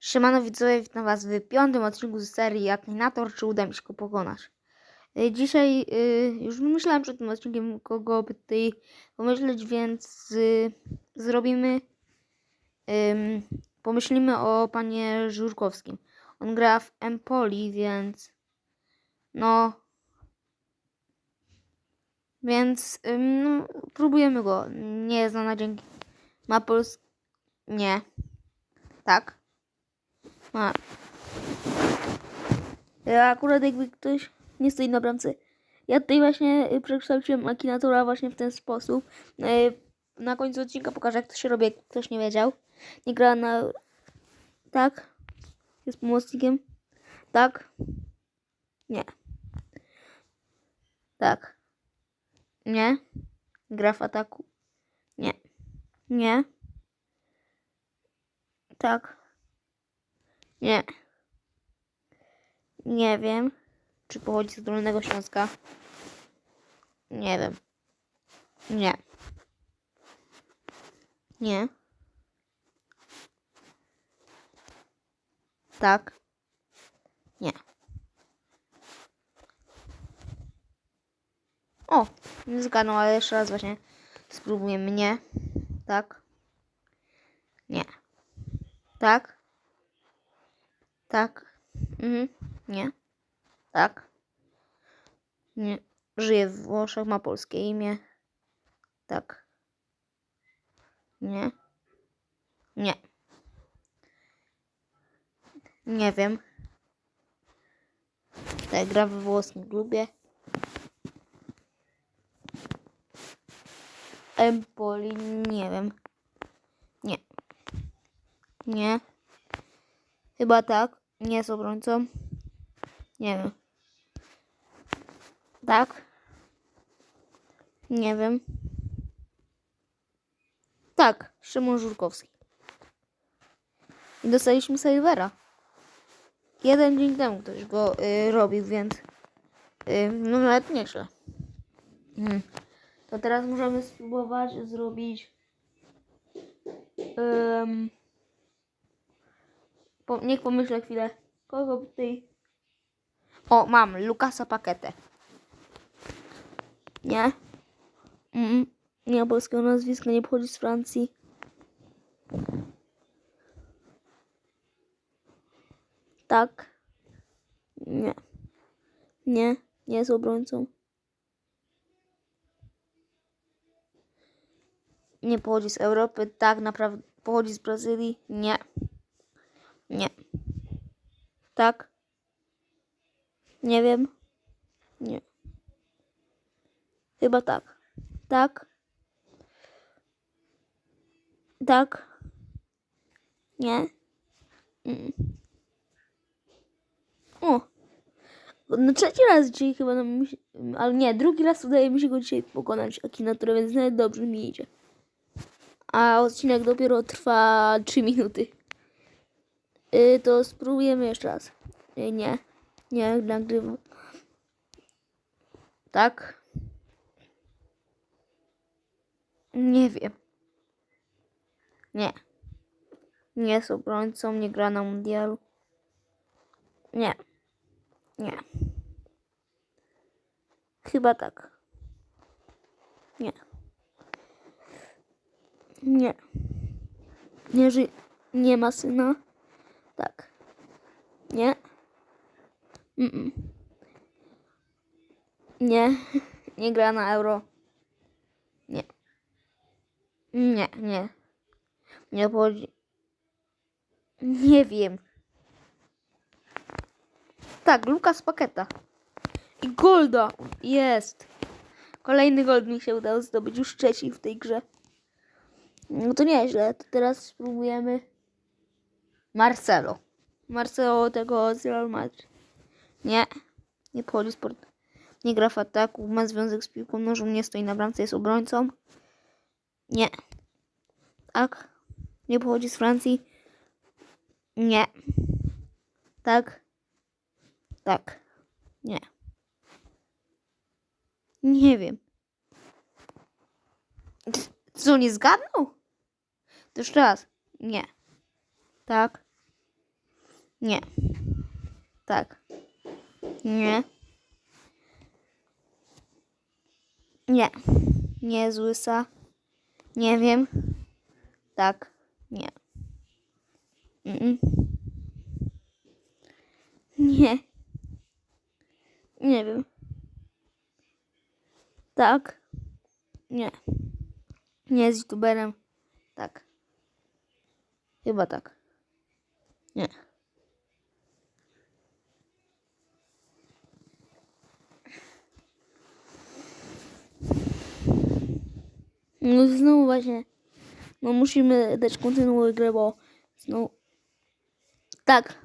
Siemano widzowie, witam was w piątym odcinku z serii Akinator, czy uda mi się go pokonać. Y, Dzisiaj y, już myślałem przed tym odcinkiem, kogo by tutaj pomyśleć, więc y, zrobimy, ym, pomyślimy o panie Żurkowskim. On gra w Empoli, więc no, więc ym, no, próbujemy go. Nie jest na dzięki. Ma pols... Nie. Tak. Ma. Akurat jakby ktoś nie stoi na bramce. Ja tutaj właśnie y, przekształciłem Akinatora właśnie w ten sposób. Y, Na końcu odcinka pokażę jak to się robi, jak ktoś nie wiedział. Nie gra na... Tak. Jest pomocnikiem. Tak. Nie. Tak. Nie. Gra w ataku. Nie. Nie. Tak. Nie. Nie wiem, czy pochodzi z Dolnego Śląska. Nie wiem. Nie. Nie. Tak. Nie. O, nie zgadnął, ale jeszcze raz właśnie spróbujemy. Nie. Tak. Nie. Tak. Tak. Mhm. Nie. Tak. Nie. Żyje w Włoszech, ma polskie imię. Tak. Nie. Nie. Nie wiem. Tak, gra we włoskim klubie. Empoli, nie wiem. Nie. Nie. Chyba tak. Nie jest obrońcą. Nie wiem. Tak. Nie wiem. Tak. Szymon Żurkowski. I dostaliśmy Silvera. Jeden dzień temu ktoś go y, robił, więc y, no nawet nieźle. Mm. To teraz możemy spróbować zrobić ym, po, niech pomyślę chwilę. Kogo tutaj... O, mam. Lukasa Paketę. Nie? Mm, nie ma polskiego nazwiska, nie pochodzi z Francji. Tak. Nie. Nie, nie jest obrońcą. Nie pochodzi z Europy. Tak, naprawdę. Pochodzi z Brazylii. Nie. Nie. Tak. Nie wiem. Nie. Chyba tak. Tak. Tak. Nie. Mm. O. No trzeci raz dzisiaj chyba nam musi... Ale nie, drugi raz udaje mi się go dzisiaj pokonać Akinatora, więc nawet dobrze mi idzie. A odcinek dopiero trwa 3 minuty. Y, to spróbujemy jeszcze raz. Y, nie. Nie, nagrywam. Tak. Nie wiem. Nie. Nie jest obrońcą, nie gra na mundialu. Nie. Nie. Chyba tak. Nie. Nie. Nie, ży- nie ma syna. Tak. Nie. Mm-mm. Nie. Nie gra na euro. Nie. Nie, nie. Nie chodzi. Nie wiem. Tak, Lukas Paketa. I Golda. Jest. Kolejny gold mi się udało zdobyć. Już trzeci w tej grze. No to nieźle. To teraz spróbujemy Marcelo. Marcelo tego z Real Madrid. Nie. Nie pochodzi z port. Nie gra w ataku. Ma związek z piłką nożą. Nie stoi na bramce. Jest obrońcą. Nie. Tak. Nie pochodzi z Francji. Nie. Tak. Tak. Nie. Nie wiem. Co, nie zgadnął? To jeszcze raz. Nie. Tak. Nie. Tak. Nie. Nie. Nie jest łysa. Nie wiem. Tak. Nie. Mm. Nie. Nie wiem. Tak. Nie. Nie jest youtuberem. Tak. Chyba tak. Nie. No znowu właśnie. No musimy dać kontynuuję grę, bo znowu. Tak.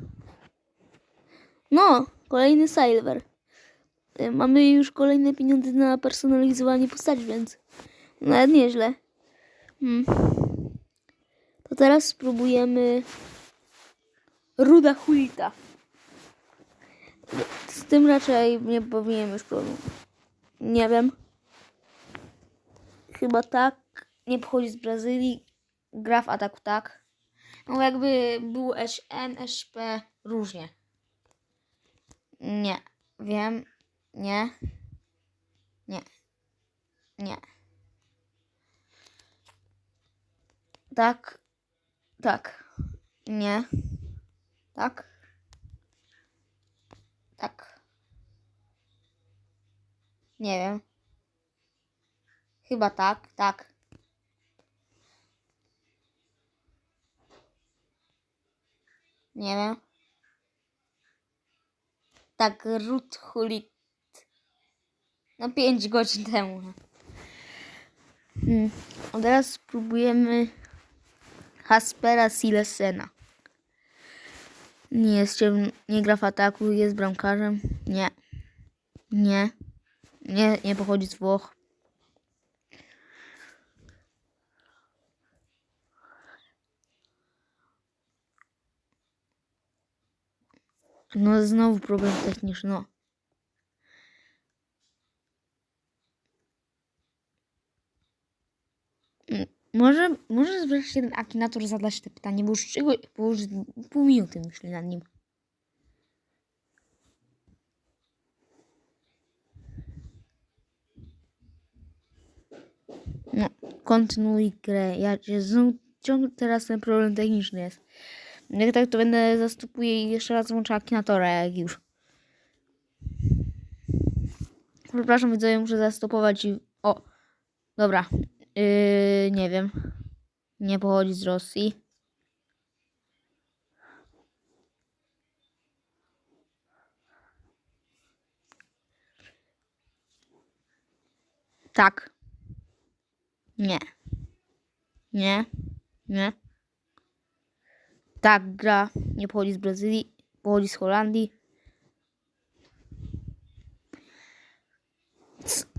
No, kolejny silver. Y, Mamy już kolejne pieniądze na personalizowanie postaci, więc nawet nieźle. Hmm. To teraz spróbujemy Ruda Hulita. Z tym raczej nie powinien już problemu. Nie wiem. Chyba tak. Nie pochodzi z Brazylii. Gra w ataku tak. No jakby był SN, SP, różnie. Nie. Wiem. Nie. Nie. Nie. Tak. Tak. Nie. Tak. Tak. Nie wiem. Chyba tak, tak. Nie wiem. Tak, Ruth. No 5 godzin temu. Hmm. A teraz spróbujemy Haspera Silesena. Nie jest ciemn- nie gra w ataku, jest bramkarzem. Nie. Nie. Nie, nie pochodzi z Włoch. No znowu problem techniczny. No. Mm, Może, może wreszcie ten Akinator zadać te pytanie, bo już, czego, bo już pół minuty myślę nad nim. No, kontynuuj grę. Ja cię ciągle teraz ten problem techniczny jest. Jak tak, to będę zastupuję i jeszcze raz włączę Akinatora, jak już. Przepraszam, widzowie, muszę zastopować i... O, dobra. Yy, nie wiem. Nie pochodzi z Rosji. Tak. Nie. Nie. Nie. Tak, gra. Nie pochodzi z Brazylii. Pochodzi z Holandii.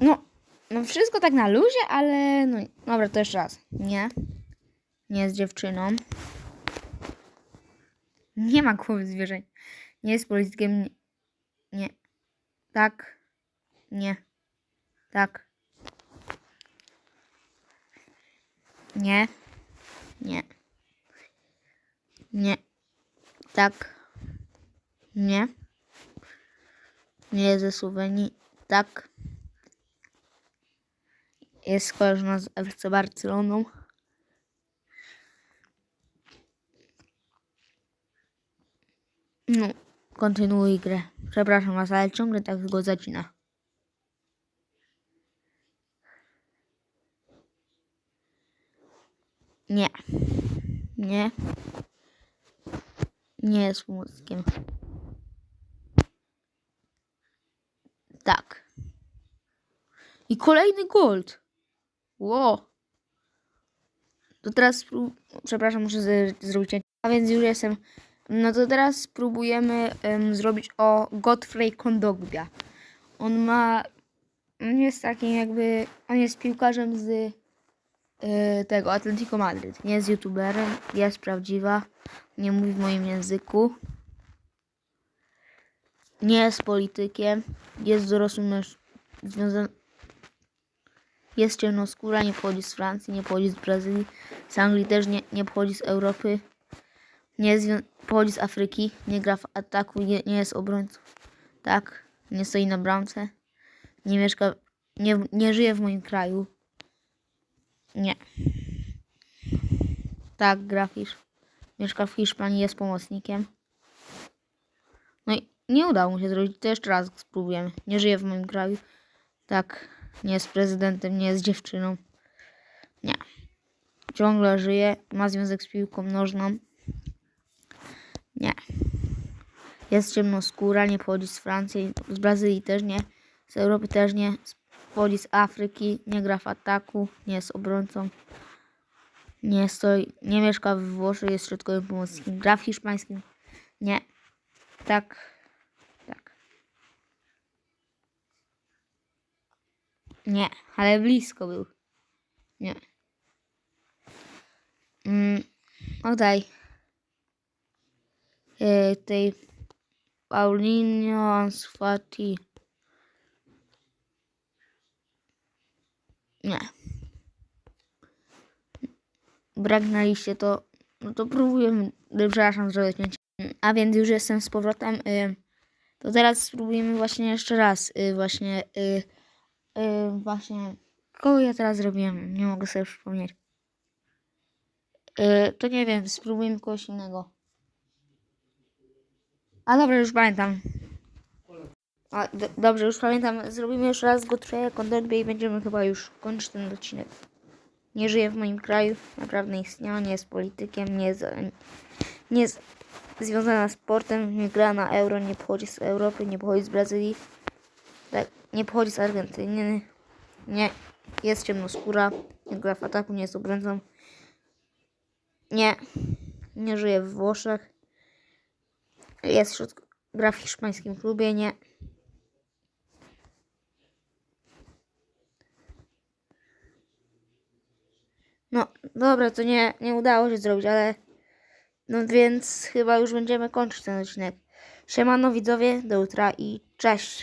No, no wszystko tak na luzie, ale no dobra, to jeszcze raz. Nie. Nie jest dziewczyną. Nie ma głowy zwierzeń. Nie jest politykiem. Nie. nie. Tak. Nie. Tak. Nie. Nie. Nie. Tak. Nie. Nie ze Słowenii. Tak. Jest skojarzona z FC Barceloną. No, kontynuuj grę. Przepraszam was, ale ciągle tak go zacina. Nie. Nie. Nie jest mózgiem. Tak. I kolejny gold. Ło. To teraz spró- Przepraszam, muszę zrobić. A więc już jestem. No to teraz spróbujemy em, zrobić o Godfrey Kondogbia. On ma. On jest takim jakby. On jest piłkarzem z y, tego Atletico Madryt. Nie jest youtuberem, jest prawdziwa. Nie mówi w moim języku. Nie jest politykiem. Jest dorosłym męż- związany. Jest ciemnoskóra, nie pochodzi z Francji, nie pochodzi z Brazylii, z Anglii też nie, nie pochodzi z Europy. Nie jest pochodzi z Afryki, nie gra w ataku, nie, nie jest obrońcą. Tak, nie stoi na bramce. Nie mieszka, nie, nie żyje w moim kraju. Nie. Tak, gra w Hisz. Mieszka w Hiszpanii, jest pomocnikiem. No i nie udało mu się zrobić, to jeszcze raz spróbujemy. Nie żyje w moim kraju. Tak, nie jest prezydentem, nie jest dziewczyną. Nie. Ciągle żyje, ma związek z piłką nożną. Nie. Jest ciemnoskóra, nie pochodzi z Francji, z Brazylii też nie, z Europy też nie, pochodzi z Afryki, nie gra w ataku, nie jest obrońcą. Nie stoi, nie mieszka w Włoszech, jest środkowym pomocnikiem. Gra w hiszpańskim. Nie. Tak. Nie, ale blisko był. Nie. Mm, oddaj. E, tej Paulinho Ansfati. Nie. Brak na liście to, no to próbujemy, przepraszam, że cięcie. A więc już jestem z powrotem. Y, to teraz spróbujemy właśnie jeszcze raz. Y, właśnie, y, y, właśnie, kogo ja teraz zrobiłem? Nie mogę sobie przypomnieć. Y, to nie wiem, spróbujemy kogoś innego. A dobra, już pamiętam. A, do, dobrze, już pamiętam. Zrobimy jeszcze raz go trochę kondorbie i będziemy chyba już kończyć ten odcinek. Nie żyje w moim kraju, naprawdę istniała, nie jest politykiem, nie jest, nie jest związana z sportem, nie gra na euro, nie pochodzi z Europy, nie pochodzi z Brazylii, nie pochodzi z Argentyny, nie, jest ciemnoskóra, nie gra w ataku, nie jest obrońcą, nie, nie żyje w Włoszech, jest w środku, gra w hiszpańskim klubie, nie. No, dobra, to nie, nie udało się zrobić, ale no więc chyba już będziemy kończyć ten odcinek. Siemano widzowie, do jutra i cześć.